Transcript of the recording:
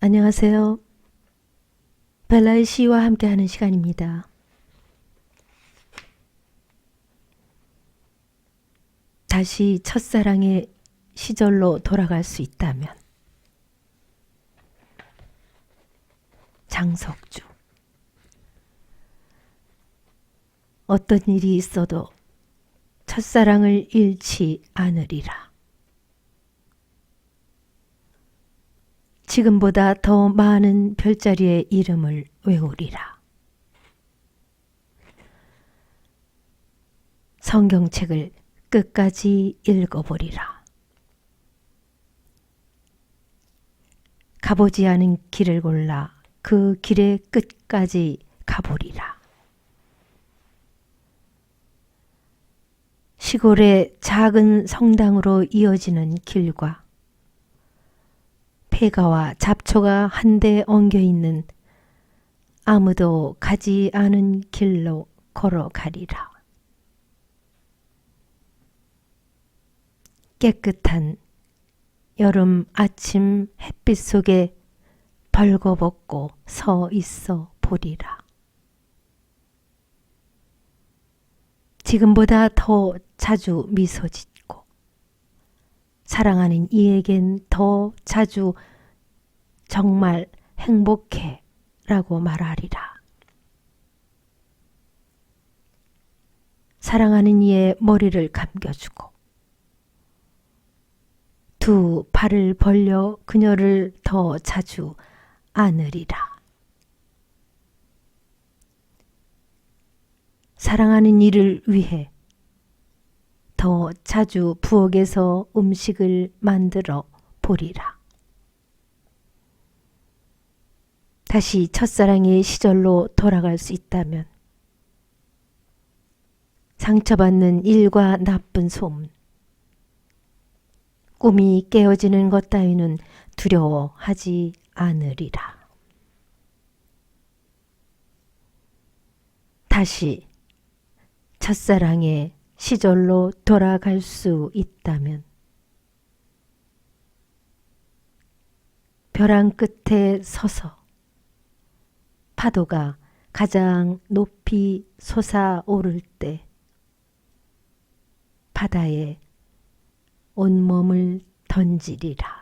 안녕하세요. 벨라의 시와 함께하는 시간입니다. 다시 첫사랑의 시절로 돌아갈 수 있다면 장석주 어떤 일이 있어도 첫사랑을 잃지 않으리라. 지금보다 더 많은 별자리의 이름을 외우리라. 성경책을 끝까지 읽어보리라. 가보지 않은 길을 골라 그 길의 끝까지 가보리라. 시골의 작은 성당으로 이어지는 길과 폐가와 잡초가 한데 엉겨 있는 아무도 가지 않은 길로 걸어가리라. 깨끗한 여름 아침 햇빛 속에 벌거벗고 서 있어 보리라. 지금보다 더 자주 미소 짓고 사랑하는 이에겐 더 자주 정말 행복해 라고 말하리라. 사랑하는 이의 머리를 감겨주고 두 팔을 벌려 그녀를 더 자주 안으리라. 사랑하는 이를 위해 더 자주 부엌에서 음식을 만들어 보리라. 다시 첫사랑의 시절로 돌아갈 수 있다면 상처받는 일과 나쁜 소문, 꿈이 깨어지는 것 따위는 두려워하지 않으리라. 다시 첫사랑의 시절로 돌아갈 수 있다면 벼랑 끝에 서서 파도가 가장 높이 솟아오를 때 바다에 온몸을 던지리라.